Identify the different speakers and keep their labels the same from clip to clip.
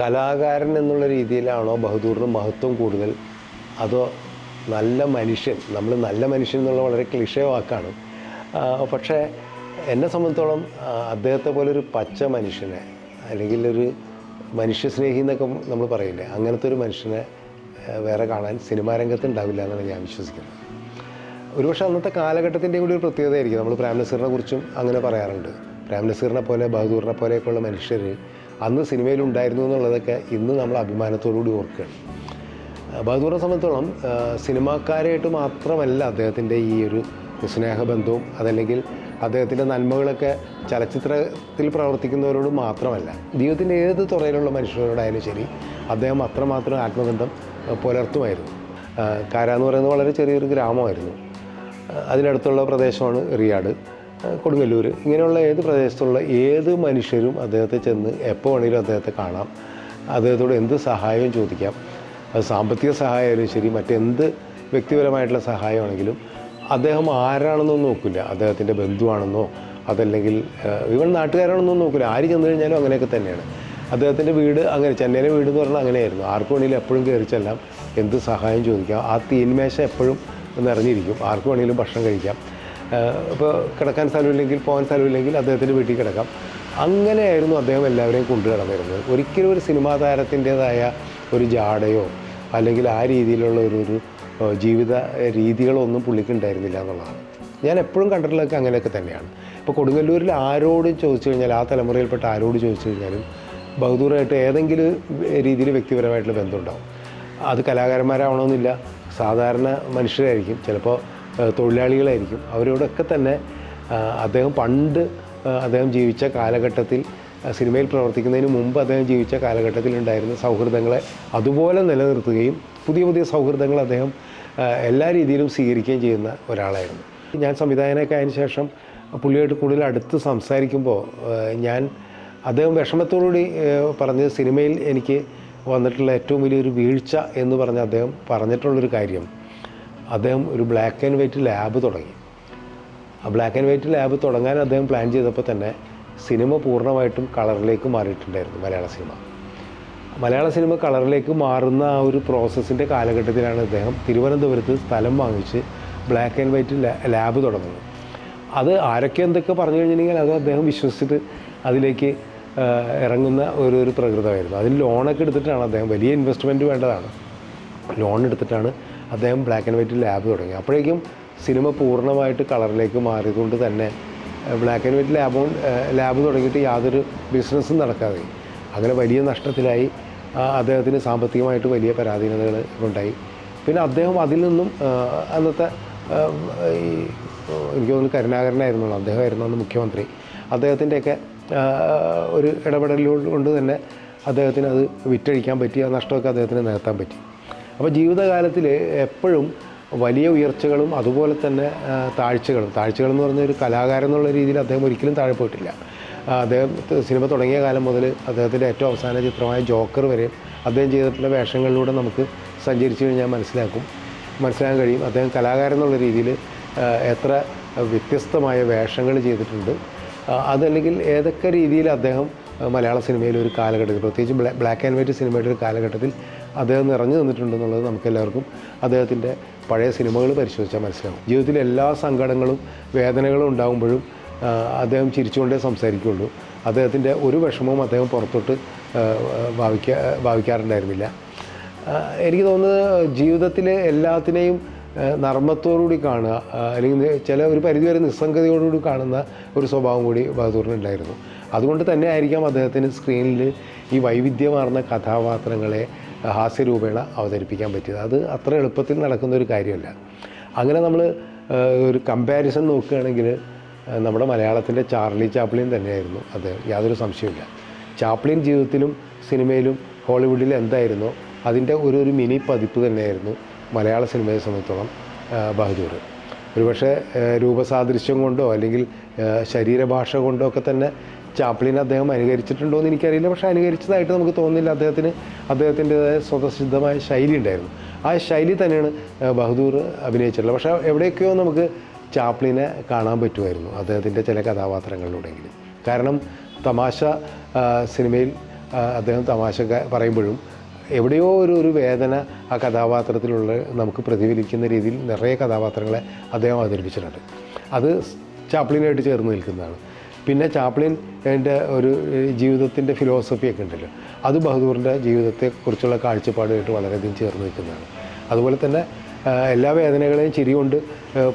Speaker 1: കലാകാരൻ എന്നുള്ള രീതിയിലാണോ ബഹദൂറിന് മഹത്വം കൂടുതൽ? അതോ നല്ല മനുഷ്യൻ നമ്മൾ നല്ല മനുഷ്യൻ എന്നുള്ള വളരെ ക്ലിഷേ വാക്കാണ്. പക്ഷേ എന്നെ സംബന്ധിച്ചോളം അദ്ദേഹത്തെ പോലെ ഒരു പച്ച മനുഷ്യനെ അല്ലെങ്കിൽ ഒരു മനുഷ്യസ്നേഹി എന്നൊക്കെ നമ്മൾ പറയില്ലേ അങ്ങനത്തെ ഒരു മനുഷ്യനെ വേറെ കാണാൻ സിനിമാ രംഗത്ത് ഉണ്ടാവില്ല എന്നാണ് ഞാൻ വിശ്വസിക്കുന്നത്. ഒരുപക്ഷെ അന്നത്തെ കാലഘട്ടത്തിന്റെ കൂടി ഒരു പ്രത്യേകതയായിരിക്കും നമ്മൾ പ്രേം നസീറിനെ കുറിച്ചും അങ്ങനെ പറയാറുണ്ട്. പ്രേം നസീറിനെ പോലെ ബഹദൂറിനെ പോലെയൊക്കെയുള്ള മനുഷ്യർ അന്ന് സിനിമയിൽ ഉണ്ടായിരുന്നു എന്നുള്ളതൊക്കെ ഇന്ന് നമ്മൾ അഭിമാനത്തോടുകൂടി ഓർക്കുകയാണ്. ബഹദൂറിനെ സംബന്ധിച്ചോളം സിനിമാക്കാരായിട്ട് മാത്രമല്ല അദ്ദേഹത്തിന്റെ ഈ ഒരു സ്നേഹബന്ധവും അതല്ലെങ്കിൽ അദ്ദേഹത്തിന്റെ നന്മകളൊക്കെ ചലച്ചിത്രത്തിൽ പ്രവർത്തിക്കുന്നവരോട് മാത്രമല്ല ജീവിതത്തിന്റെ ഏത് തുറയിലുള്ള മനുഷ്യരോടായാലും ശരി അദ്ദേഹം അത്രമാത്രം ആത്മബന്ധം പുലർത്തുമായിരുന്നു. കാരാന്ന് പറയുന്നത് വളരെ ചെറിയൊരു ഗ്രാമമായിരുന്നു. അതിനടുത്തുള്ള പ്രദേശമാണ് റിയാട് കൊടുങ്ങല്ലൂർ ഇങ്ങനെയുള്ള ഏത് പ്രദേശത്തുള്ള ഏത് മനുഷ്യരും അദ്ദേഹത്തെ ചെന്ന് എപ്പോൾ വേണമെങ്കിലും അദ്ദേഹത്തെ കാണാം. അദ്ദേഹത്തോട് എന്ത് സഹായവും ചോദിക്കാം. അത് സാമ്പത്തിക സഹായമായാലും ശരി മറ്റെന്ത് വ്യക്തിപരമായിട്ടുള്ള സഹായമാണെങ്കിലും അദ്ദേഹം ആരാണെന്നൊന്നും നോക്കില്ല അദ്ദേഹത്തിന്റെ ബന്ധുവാണെന്നോ അതല്ലെങ്കിൽ ഇവൻ നാട്ടുകാരാണെന്നോ നോക്കില്ല ആര് ചെന്ന് കഴിഞ്ഞാലും അങ്ങനെയൊക്കെ തന്നെയാണ്. അദ്ദേഹത്തിന്റെ വീട് അങ്ങനെ ചെന്നൈയിലെ വീട് എന്ന് പറഞ്ഞാൽ അങ്ങനെയായിരുന്നു. ആർക്ക് വേണമെങ്കിലും എപ്പോഴും കയറി ചെല്ലാം എന്ത് സഹായം ചോദിക്കാം. ആ തീന്മേശ എപ്പോഴും നിറഞ്ഞിരിക്കും. ആർക്ക് വേണമെങ്കിലും ഭക്ഷണം കഴിക്കാം. ഇപ്പോൾ കിടക്കാൻ സ്ഥലമില്ലെങ്കിൽ പോകാൻ സ്ഥലമില്ലെങ്കിൽ അദ്ദേഹത്തിന്റെ വീട്ടിൽ കിടക്കാം. അങ്ങനെയായിരുന്നു അദ്ദേഹം എല്ലാവരെയും കൊണ്ടു കിടന്നിരുന്നത് ഒരിക്കലും ഒരു സിനിമാ താരത്തിന്റേതായ ഒരു ജാടയോ അല്ലെങ്കിൽ ആ രീതിയിലുള്ള ഒരു ഒരു ജീവിത രീതികളോ ഒന്നും പുള്ളിക്ക് ഉണ്ടായിരുന്നില്ല എന്നുള്ളതാണ്. ഞാൻ എപ്പോഴും കണ്ടിട്ടുള്ളതൊക്കെ അങ്ങനെയൊക്കെ തന്നെയാണ്. ഇപ്പോൾ കൊടുങ്ങല്ലൂരിൽ ആരോട് ചോദിച്ചു കഴിഞ്ഞാൽ ആ തലമുറയിൽപ്പെട്ട ആരോട് ചോദിച്ചു കഴിഞ്ഞാലും ബഹദൂറായിട്ട് ഏതെങ്കിലും രീതിയിൽ വ്യക്തിപരമായിട്ടുള്ള ബന്ധമുണ്ടാവും അത് കലാകാരന്മാരാവണമെന്നില്ല. സാധാരണ മനുഷ്യരായിരിക്കും. ചിലപ്പോൾ തൊഴിലാളികളായിരിക്കും. അവരോടൊക്കെ തന്നെ അദ്ദേഹം പണ്ട് അദ്ദേഹം ജീവിച്ച കാലഘട്ടത്തിൽ സിനിമയിൽ പ്രവർത്തിക്കുന്നതിന് മുമ്പ് അദ്ദേഹം ജീവിച്ച കാലഘട്ടത്തിൽ ഉണ്ടായിരുന്ന സൗഹൃദങ്ങളെ അതുപോലെ നിലനിർത്തുകയും പുതിയ പുതിയ സൗഹൃദങ്ങൾ അദ്ദേഹം എല്ലാ രീതിയിലും സ്വീകരിക്കുകയും ചെയ്യുന്ന ഒരാളായിരുന്നു. ഞാൻ സംവിധായകനൊക്കെ ആയതിനു ശേഷം പുള്ളിയായിട്ട് കൂടുതൽ അടുത്ത് സംസാരിക്കുമ്പോൾ ഞാൻ അദ്ദേഹം വിഷമത്തോടുകൂടി പറഞ്ഞ സിനിമയിൽ എനിക്ക് വന്നിട്ടുള്ള ഏറ്റവും വലിയൊരു വീഴ്ച എന്ന് പറഞ്ഞ അദ്ദേഹം പറഞ്ഞിട്ടുള്ളൊരു കാര്യം അദ്ദേഹം ഒരു ബ്ലാക്ക് ആൻഡ് വൈറ്റ് ലാബ് തുടങ്ങി. ആ ബ്ലാക്ക് ആൻഡ് വൈറ്റ് ലാബ് തുടങ്ങാൻ അദ്ദേഹം പ്ലാൻ ചെയ്തപ്പോൾ തന്നെ സിനിമ പൂർണമായിട്ടും കളറിലേക്ക് മാറിയിട്ടുണ്ടായിരുന്നു മലയാള സിനിമ മലയാള സിനിമ കളറിലേക്ക് മാറുന്ന ആ ഒരു പ്രോസസ്സിന്റെ കാലഘട്ടത്തിലാണ് അദ്ദേഹം തിരുവനന്തപുരത്ത് സ്ഥലം വാങ്ങിച്ച് ബ്ലാക്ക് ആൻഡ് വൈറ്റ് ലാബ് തുടങ്ങുന്നത്. അത് ആരൊക്കെ എന്തൊക്കെ പറഞ്ഞു കഴിഞ്ഞിട്ടുണ്ടെങ്കിൽ അത് അദ്ദേഹം വിശ്വസിച്ചിട്ട് അതിലേക്ക് ഇറങ്ങുന്ന ഒരു ഒരു പ്രകൃതമായിരുന്നു. അതിന് ലോണൊക്കെ എടുത്തിട്ടാണ് അദ്ദേഹം വലിയ ഇൻവെസ്റ്റ്മെന്റ് വേണ്ടതാണ്. ലോൺ എടുത്തിട്ടാണ് അദ്ദേഹം ബ്ലാക്ക് ആൻഡ് വൈറ്റ് ലാബ് തുടങ്ങി. അപ്പോഴേക്കും സിനിമ പൂർണമായിട്ട് കളറിലേക്ക് മാറിയതുകൊണ്ട് തന്നെ black and white lab lab തുടങ്ങിയിട്ട് യാതൊരു ബിസിനസ്സും നടക്കാതെ അങ്ങനെ വലിയ നഷ്ടത്തിലായി. അദ്ദേഹത്തിന് സാമ്പത്തികമായിട്ട് വലിയ പരാധീനതകൾ ഉണ്ടായി. പിന്നെ അദ്ദേഹം അതിൽ നിന്നും അന്നത്തെ ഈ എനിക്ക് തോന്നുന്നു കരുണാകരനായിരുന്നു അദ്ദേഹമായിരുന്നു അന്ന് മുഖ്യമന്ത്രി. അദ്ദേഹത്തിന്റെയൊക്കെ ഒരു ഇടപെടലുകൾ കൊണ്ട് തന്നെ അദ്ദേഹത്തിന് അത് വിറ്റഴിക്കാൻ പറ്റി ആ നഷ്ടമൊക്കെ അദ്ദേഹത്തിന് നികത്താൻ പറ്റി. അപ്പോൾ ജീവിതകാലത്തിൽ എപ്പോഴും വലിയ ഉയർച്ചകളും അതുപോലെ തന്നെ താഴ്ചകളും താഴ്ചകൾ എന്ന് പറഞ്ഞ ഒരു കലാകാരൻ എന്നുള്ള രീതിയിൽ അദ്ദേഹം ഒരിക്കലും താഴെ പോയിട്ടില്ല. അദ്ദേഹം സിനിമ തുടങ്ങിയ കാലം മുതൽ അദ്ദേഹത്തിന്റെ ഏറ്റവും അവസാന ചിത്രമായ ജോക്കർ വരെ അദ്ദേഹം ചെയ്തിട്ടുള്ള വേഷങ്ങളിലൂടെ നമുക്ക് സഞ്ചരിച്ചു കഴിഞ്ഞാൽ മനസ്സിലാക്കും മനസ്സിലാക്കാൻ കഴിയും. അദ്ദേഹം കലാകാരൻ എന്നുള്ള രീതിയിൽ എത്ര വ്യത്യസ്തമായ വേഷങ്ങൾ ചെയ്തിട്ടുണ്ട്. അതല്ലെങ്കിൽ ഏതൊക്കെ രീതിയിൽ അദ്ദേഹം മലയാള സിനിമയിൽ ഒരു കാലഘട്ടത്തിൽ പ്രത്യേകിച്ച് ബ്ലാക്ക് ആൻഡ് വൈറ്റ് സിനിമയുടെ ഒരു കാലഘട്ടത്തിൽ അദ്ദേഹം നിറഞ്ഞു നിന്നിട്ടുണ്ടെന്നുള്ളത് നമുക്ക് എല്ലാവർക്കും അദ്ദേഹത്തിന്റെ പഴയ സിനിമകൾ പരിശോധിച്ചാൽ മനസ്സിലാവും. ജീവിതത്തിലെ എല്ലാ സങ്കടങ്ങളും വേദനകളും ഉണ്ടാകുമ്പോഴും അദ്ദേഹം ചിരിച്ചുകൊണ്ടേ സംസാരിക്കുകയുള്ളൂ. അദ്ദേഹത്തിന്റെ ഒരു വിഷമവും അദ്ദേഹം പുറത്തോട്ട് ഭാവിക്കാ ഭാവിക്കാറുണ്ടായിരുന്നില്ല. എനിക്ക് തോന്നുന്നത് ജീവിതത്തിലെ എല്ലാത്തിനെയും നർമ്മത്തോടുകൂടി കാണുക അല്ലെങ്കിൽ ചില ഒരു പരിധിവരെ നിസ്സംഗതയോടുകൂടി കാണുന്ന ഒരു സ്വഭാവം കൂടി ബഹദൂറിനുണ്ടായിരുന്നു. അതുകൊണ്ട് തന്നെ ആയിരിക്കാം അദ്ദേഹത്തിന് സ്ക്രീനിൽ ഈ വൈവിധ്യമാർന്ന കഥാപാത്രങ്ങളെ ഹാസ്യരൂപേണ അവതരിപ്പിക്കാൻ പറ്റിയത്. അത് അത്ര എളുപ്പത്തിൽ നടക്കുന്ന ഒരു കാര്യമല്ല. അങ്ങനെ നമ്മൾ ഒരു കമ്പാരിസൺ നോക്കുകയാണെങ്കിൽ നമ്മുടെ മലയാളത്തിന്റെ ചാർലി ചാപ്ലിൻ തന്നെയായിരുന്നു. അത് യാതൊരു സംശയമില്ല ചാപ്ലിൻ ജീവിതത്തിലും സിനിമയിലും ഹോളിവുഡിൽ എന്തായിരുന്നോ അതിന്റെ ഒരു ഒരു മിനി പതിപ്പ് തന്നെയായിരുന്നു മലയാള സിനിമയെ സംബന്ധിച്ചോളം ബഹദൂർ. ഒരുപക്ഷെ രൂപസാദൃശ്യം കൊണ്ടോ അല്ലെങ്കിൽ ശരീരഭാഷ കൊണ്ടോ ഒക്കെ തന്നെ ചാപ്ലിൻ അദ്ദേഹം അനുകരിച്ചിട്ടുണ്ടോ എന്ന് എനിക്കറിയില്ല. പക്ഷേ അനുകരിച്ചതായിട്ട് നമുക്ക് തോന്നുന്നില്ല അദ്ദേഹത്തിന് അദ്ദേഹത്തിന്റെതായ സ്വതസിദ്ധമായ ശൈലി ഉണ്ടായിരുന്നു. ആ ശൈലി തന്നെയാണ് ബഹദൂർ അഭിനയിച്ചിട്ടുള്ളത്. പക്ഷേ എവിടെയൊക്കെയോ നമുക്ക് ചാപ്ലിനെ കാണാൻ പറ്റുമായിരുന്നു അദ്ദേഹത്തിന്റെ ചില കഥാപാത്രങ്ങളിലൂടെങ്കിലും കാരണം തമാശ സിനിമയിൽ അദ്ദേഹം തമാശ പറയുമ്പോഴും എവിടെയോ ഒരു ഒരു വേദന ആ കഥാപാത്രത്തിലുള്ള നമുക്ക് പ്രതിഫലിക്കുന്ന രീതിയിൽ നിറയെ കഥാപാത്രങ്ങളെ അദ്ദേഹം അവതരിപ്പിച്ചിട്ടുണ്ട്. അത് ചാപ്ലിനായിട്ട് ചേർന്ന് നിൽക്കുന്നതാണ്. പിന്നെ ചാപ്ലിൻ എന്റെ ഒരു ജീവിതത്തിന്റെ ഫിലോസഫിയൊക്കെ ഉണ്ടല്ലോ. അത് ബഹദൂറിന്റെ ജീവിതത്തെക്കുറിച്ചുള്ള കാഴ്ചപ്പാടുമായിട്ട് വളരെയധികം ചേർന്ന് നിൽക്കുന്നതാണ്. അതുപോലെ തന്നെ എല്ലാ വേദനകളെയും ചിരി കൊണ്ട്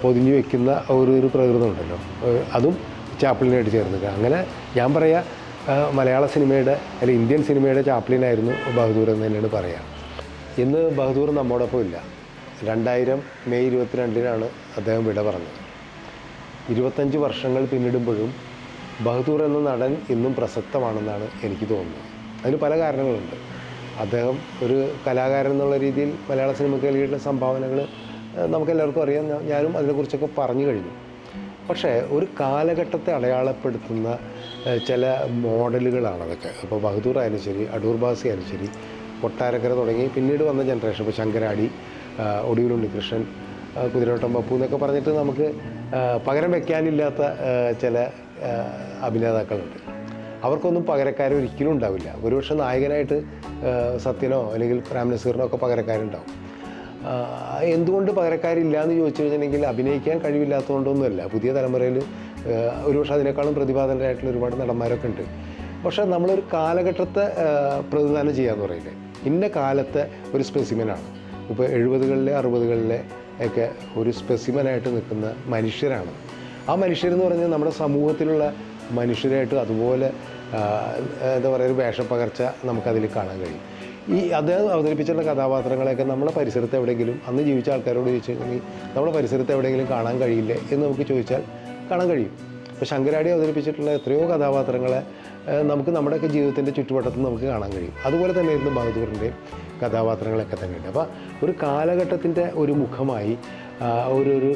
Speaker 1: പൊതിഞ്ഞു വെക്കുന്ന ഒരു ഒരു പ്രകൃതം ഉണ്ടല്ലോ. അതും ചാപ്ലിനായിട്ട് ചേർന്ന് നിൽക്കുക. അങ്ങനെ ഞാൻ പറയാ മലയാള സിനിമയുടെ അല്ലെ ഇന്ത്യൻ സിനിമയുടെ ചാപ്ലിനായിരുന്നു ബഹദൂർ എന്ന് തന്നെയാണ് പറയുക ഇന്ന് ബഹദൂർ നമ്മോടൊപ്പം ഇല്ല. രണ്ടായിരം മെയ് ഇരുപത്തിരണ്ടിനാണ് അദ്ദേഹം വിട പറഞ്ഞത്. ഇരുപത്തഞ്ച് വർഷങ്ങൾ പിന്നിടുമ്പോഴും ബഹദൂർ എന്ന നടൻ ഇന്നും പ്രസക്തമാണെന്നാണ് എനിക്ക് തോന്നുന്നത്. അതിന് പല കാരണങ്ങളുണ്ട്. അദ്ദേഹം ഒരു കലാകാരൻ എന്നുള്ള രീതിയിൽ മലയാള സിനിമയ്ക്ക് നൽകിയിട്ടുള്ള സംഭാവനകൾ നമുക്കെല്ലാവർക്കും അറിയാം. ഞാനും അതിനെക്കുറിച്ചൊക്കെ പറഞ്ഞു കഴിഞ്ഞു. പക്ഷേ ഒരു കാലഘട്ടത്തെ അടയാളപ്പെടുത്തുന്ന ചില മോഡലുകളാണ് അതൊക്കെ. അപ്പോൾ ബഹദൂർ ആയാലും ശരി അടൂർ ബാസി ആയാലും ശരി കൊട്ടാരക്കര തുടങ്ങി പിന്നീട് വന്ന ജനറേഷൻ ഇപ്പോൾ ശങ്കരാടി ഒടിയൂർ ഉണ്ണികൃഷ്ണൻ കുതിരോട്ടം പപ്പു എന്നൊക്കെ പറഞ്ഞിട്ട് നമുക്ക് പകരം വയ്ക്കാനില്ലാത്ത ചില അഭിനേതാക്കളുണ്ട്. അവർക്കൊന്നും പകരക്കാർ ഒരിക്കലും ഉണ്ടാവില്ല. ഒരുപക്ഷെ നായകനായിട്ട് സത്യനോ അല്ലെങ്കിൽ പ്രാം നസീറിനോ ഒക്കെ പകരക്കാരുണ്ടാവും. എന്തുകൊണ്ട് പകരക്കാരില്ല എന്ന് ചോദിച്ചു കഴിഞ്ഞിട്ടുണ്ടെങ്കിൽ അഭിനയിക്കാൻ കഴിവില്ലാത്തതുകൊണ്ടൊന്നുമല്ല. പുതിയ തലമുറയിൽ ഒരുപക്ഷെ അതിനേക്കാളും പ്രതിഭാതനരായിട്ടുള്ള ഒരുപാട് നടന്മാരൊക്കെ ഉണ്ട്. പക്ഷേ നമ്മളൊരു കാലഘട്ടത്തെ പ്രതിദാനം ചെയ്യാന്ന് പറയില്ലേ? ഇന്ന കാലത്തെ ഒരു സ്പെസിമനാണ്. ഇപ്പോൾ എഴുപതുകളിലെ അറുപതുകളിലെ ഒക്കെ ഒരു സ്പെസിമനായിട്ട് നിൽക്കുന്ന മനുഷ്യരാണ്. ആ മനുഷ്യരെന്ന് പറഞ്ഞാൽ നമ്മുടെ സമൂഹത്തിലുള്ള മനുഷ്യരായിട്ട് അതുപോലെ എന്താ പറയുക ഒരു വേഷപ്പകർച്ച നമുക്കതിൽ കാണാൻ കഴിയും. ഈ അദ്ദേഹം അവതരിപ്പിച്ചിട്ടുള്ള കഥാപാത്രങ്ങളെയൊക്കെ നമ്മളെ പരിസരത്ത് എവിടെയെങ്കിലും അന്ന് ജീവിച്ച ആൾക്കാരോട് ചോദിച്ചു കഴിഞ്ഞാൽ നമ്മുടെ പരിസരത്ത് എവിടെയെങ്കിലും കാണാൻ കഴിയില്ലേ എന്ന് നമുക്ക് ചോദിച്ചാൽ കാണാൻ കഴിയും. അപ്പോൾ ശങ്കരാടി അവതരിപ്പിച്ചിട്ടുള്ള എത്രയോ കഥാപാത്രങ്ങളെ നമുക്ക് നമ്മുടെയൊക്കെ ജീവിതത്തിന്റെ ചുറ്റുവട്ടത്ത് നമുക്ക് കാണാൻ കഴിയും. അതുപോലെ തന്നെ ഇരുന്ന് ബഹദൂറിന്റെയും കഥാപാത്രങ്ങളൊക്കെ തന്നെയുണ്ട്. അപ്പോൾ ഒരു കാലഘട്ടത്തിന്റെ ഒരു മുഖമായി ഒരു ഒരു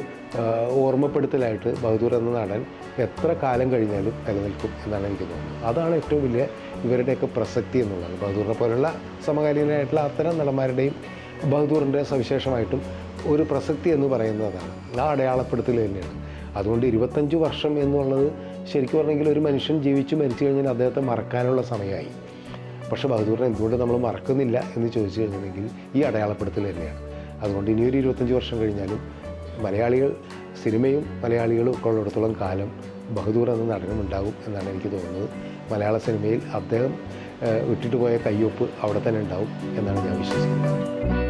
Speaker 1: ഓർമ്മപ്പെടുത്തലായിട്ട് ബഹദൂർ എന്ന നടൻ എത്ര കാലം കഴിഞ്ഞാലും നിലനിൽക്കും എന്നാണ് എനിക്ക് തോന്നുന്നത്. അതാണ് ഏറ്റവും വലിയ ഇവരുടെയൊക്കെ പ്രസക്തി എന്നുള്ളത്. ബഹദൂറിനെ പോലുള്ള സമകാലീനായിട്ടുള്ള അത്തരം നടന്മാരുടെയും ബഹദൂറിന്റെ സവിശേഷമായിട്ടും ഒരു പ്രസക്തി എന്ന് പറയുന്നതാണ്. ആ അടയാളപ്പെടുത്തൽ തന്നെയാണ്. അതുകൊണ്ട് ഇരുപത്തഞ്ച് വർഷം എന്നുള്ളത് ശരിക്കും പറഞ്ഞെങ്കിൽ ഒരു മനുഷ്യൻ ജീവിച്ചു മരിച്ചു കഴിഞ്ഞാൽ അദ്ദേഹത്തെ മറക്കാനുള്ള സമയമായി. പക്ഷേ ബഹദൂറിനെ എന്തുകൊണ്ട് നമ്മൾ മറക്കുന്നില്ല എന്ന് ചോദിച്ചു കഴിഞ്ഞിട്ടുണ്ടെങ്കിൽ ഈ അടയാളപ്പെടുത്തൽ തന്നെയാണ്. അതുകൊണ്ട് ഇനിയൊരു ഇരുപത്തഞ്ച് വർഷം കഴിഞ്ഞാലും മലയാളികൾ സിനിമയും മലയാളികളും ഒക്കെ ഉള്ളിടത്തോളം കാലം ബഹദൂർ എന്ന നടനും ഉണ്ടാകും എന്നാണ് എനിക്ക് തോന്നുന്നത്. മലയാള സിനിമയിൽ അദ്ദേഹം വിട്ടിട്ട് പോയ കയ്യൊപ്പ് അവിടെ തന്നെ ഉണ്ടാവും എന്നാണ് ഞാൻ വിശ്വസിക്കുന്നത്.